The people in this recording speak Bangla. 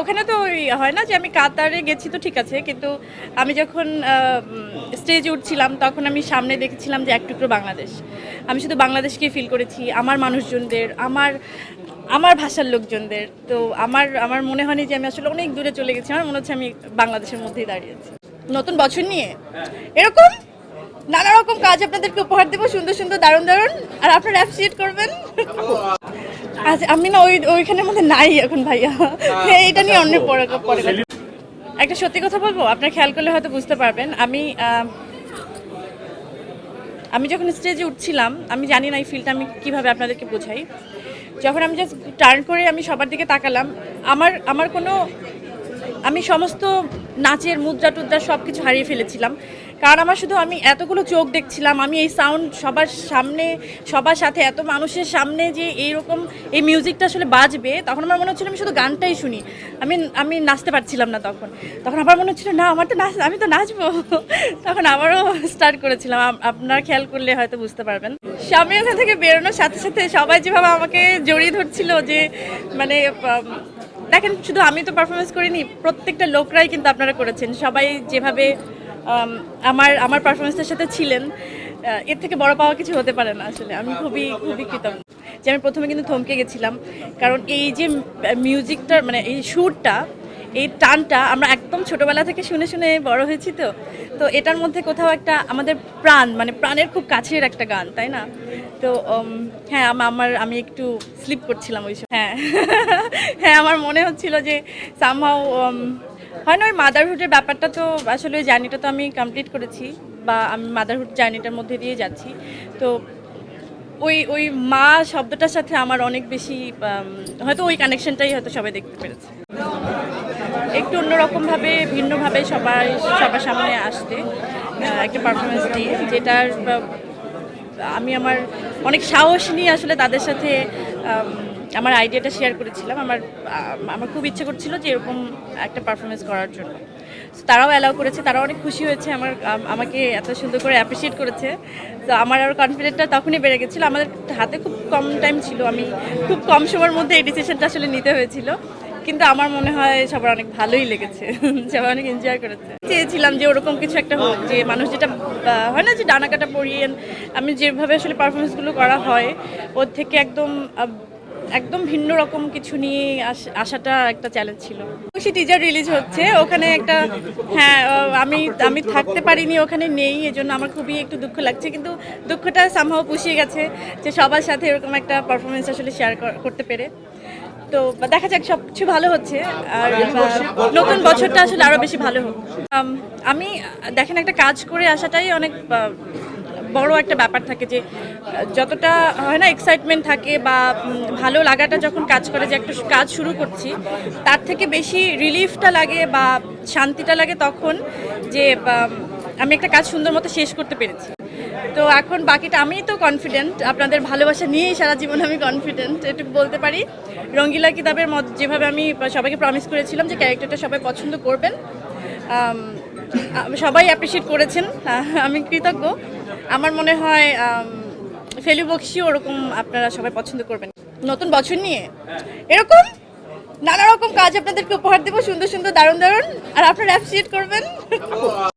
ওখানে তো ওই হয় না যে আমি কাতারে গেছি তো ঠিক আছে, কিন্তু আমি যখন স্টেজে উঠছিলাম তখন আমি সামনে দেখেছিলাম যে এক টুকরো বাংলাদেশ। আমি শুধু বাংলাদেশকে ফিল করেছি, আমার মানুষজনদের, আমার আমার ভাষার লোকজনদের। তো আমার আমার মনে হয়নি যে আমি আসলে অনেক দূরে চলে গেছি, আমার মনে হচ্ছে আমি বাংলাদেশের মধ্যেই দাঁড়িয়েছি নতুন বছর নিয়ে? এরকম? নানা রকম কাজ আপনাদেরকে উপহার দেবো সুন্দর সুন্দর দারুণ দারুণ। আর আপনারা অ্যাপ্রিসিয়েট করবেন। আচ্ছা আমি না ওই ওইখানের মধ্যে নাই এখন ভাইয়া। হ্যাঁ এটা নিয়ে অন্য পরে পরে একটা সত্যি কথা বলব? আপনার খেয়াল করলে হয়তো বুঝতে পারবেন। আমি আমি যখন স্টেজে উঠছিলাম আমি জানি না এই ফিলটা আমি কীভাবে আপনাদেরকে বোঝাই। যখন আমি জাস্ট টার্ন করে আমি সবার দিকে তাকালাম আমার আমার কোনো আমি সমস্ত নাচের মুদ্রা টুদ্রা সব কিছু হারিয়ে ফেলেছিলাম। কারণ আমার শুধু আমি এতগুলো চোখ দেখছিলাম, আমি এই সাউন্ড সবার সামনে, সবার সাথে, এত মানুষের সামনে যে এইরকম এই মিউজিকটা আসলে বাজবে, তখন আমার মনে হচ্ছিল আমি শুধু গানটাই শুনি। আমি আমি নাচতে পারছিলাম না তখন। তখন আমার মনে হচ্ছিল, না, আমার তো নাচ, আমি তো নাচবো। তখন আবারও স্টার্ট করেছিলাম। আপ- আপনারা খেয়াল করলে হয়তো বুঝতে পারবেন। স্বামী ওখান থেকে বেরোনোর সাথে সাথে সবাই যেভাবে আমাকে জড়িয়ে ধরছিল যে মানে দেখেন, শুধু আমি তো পারফরমেন্স করিনি, প্রত্যেকটা লোকরাই কিন্তু আপনারা করেছেন। সবাই যেভাবে আমার আমার পারফরমেন্সের সাথে ছিলেন এর থেকে বড় পাওয়া কিছু হতে পারে না আসলে। আমি খুবই খুবই কৃতজ্ঞ যে আমি প্রথমে কিন্তু থমকে গেছিলাম, কারণ এই যে মিউজিকটা মানে এই সুরটা, এই টানটা আমরা একদম ছোটবেলা থেকে শুনে শুনে বড় হয়েছি তো। তো এটার মধ্যে কোথাও একটা আমাদের প্রাণ মানে প্রাণের খুব কাছের একটা গান, তাই না? তো হ্যাঁ আম- আমার, আমি একটু স্লিপ করছিলাম ওই সময়। হ্যাঁ। হ্যাঁ আমার মনে হচ্ছিল যে সামহাও হয় না, ওই মাদারহুডের ব্যাপারটা তো আসলে ওই জার্নিটা তো আমি কমপ্লিট করেছি বা আমি মাদারহুড জার্নিটার মধ্যে দিয়ে যাচ্ছি। তো ওই ওই মা শব্দটার সাথে আমার অনেক বেশি হয়তো ওই কানেকশনটাই হয়তো সবাই দেখতে পেরেছে। একটু অন্যরকমভাবে, ভিন্নভাবে সবাই, সবার সামনে আসতে একটা পারফরমেন্স দিয়ে যেটার আমি আমার অনেক সাহস নিয়ে আসলে তাদের সাথে আমার আইডিয়াটা শেয়ার করেছিলাম। আমার আমার খুব ইচ্ছে করছিল যে এরকম একটা পারফরমেন্স করার জন্য। তারাও অ্যালাউ করেছে, তারাও অনেক খুশি হয়েছে, আমার আমাকে এত সুন্দর করে অ্যাপ্রিসিয়েট করেছে। তো আমার আরও কনফিডেন্টটা তখনই বেড়ে গেছিল। আমাদের হাতে খুব কম টাইম ছিল, আমি খুব কম সময়ের মধ্যে এই ডিসিশনটা আসলে নিতে হয়েছিল। কিন্তু আমার মনে হয় সবার অনেক ভালোই লেগেছে, সবাই অনেক এনজয় করেছে। চেয়েছিলাম যে ওরকম কিছু একটা হোক, যে মানুষ যেটা হয় না যে ডানাকাটা পরিয়ে, আমি যেভাবে আসলে পারফরমেন্সগুলো করা হয়, ওর থেকে একদম একদম ভিন্ন রকম কিছু নিয়ে আস- আসাটা একটা চ্যালেঞ্জ ছিল। খুশি টিজার রিলিজ হচ্ছে ওখানে একটা হ্যাঁ আমি আমি থাকতে পারিনি ওখানে নেই এজন্য আমার খুবই একটু দুঃখ লাগছে কিন্তু দুঃখটা সামহাও পুষিয়ে গেছে যে সবার সাথে এরকম একটা পারফরমেন্স আসলে শেয়ার করতে পেরে। তো দেখা যাক সব কিছু ভালো হচ্ছে আর নতুন বছরটা আসলে আরও বেশি ভালো হোক। আমি দেখেন একটা কাজ করে আসাটাই অনেক বড় একটা ব্যাপার থাকে যে, যতটা হয় না এক্সাইটমেন্ট থাকে বা ভালো লাগাটা যখন কাজ করে যে একটা কাজ শুরু করছি, তার থেকে বেশি রিলিফটা লাগে বা শান্তিটা লাগে তখন যে আমি একটা কাজ সুন্দর মতো শেষ করতে পেরেছি। তো এখন বাকিটা আমি তো কনফিডেন্ট আপনাদের ভালোবাসা নিয়েই সারা জীবন আমি কনফিডেন্ট এটুকু বলতে পারি। রঙ্গিলা কিতাবের মত যেভাবে আমি সবাইকে প্রমিস করেছিলাম যে ক্যারেক্টারটা সবাই পছন্দ করবেন সবাই অ্যাপ্রিসিয়েট করেছেন আমি কৃতজ্ঞ। আমার মনে হয় ফেলু বক্সি ওরকম আপনারা সবাই পছন্দ করবেন। নতুন বছর নিয়ে এরকম নানা রকম কাজ আপনাদেরকে উপহার দেবো, সুন্দর সুন্দর, দারুণ দারুণ, আর আপনারা অ্যাপ্রিসিয়েট করবেন।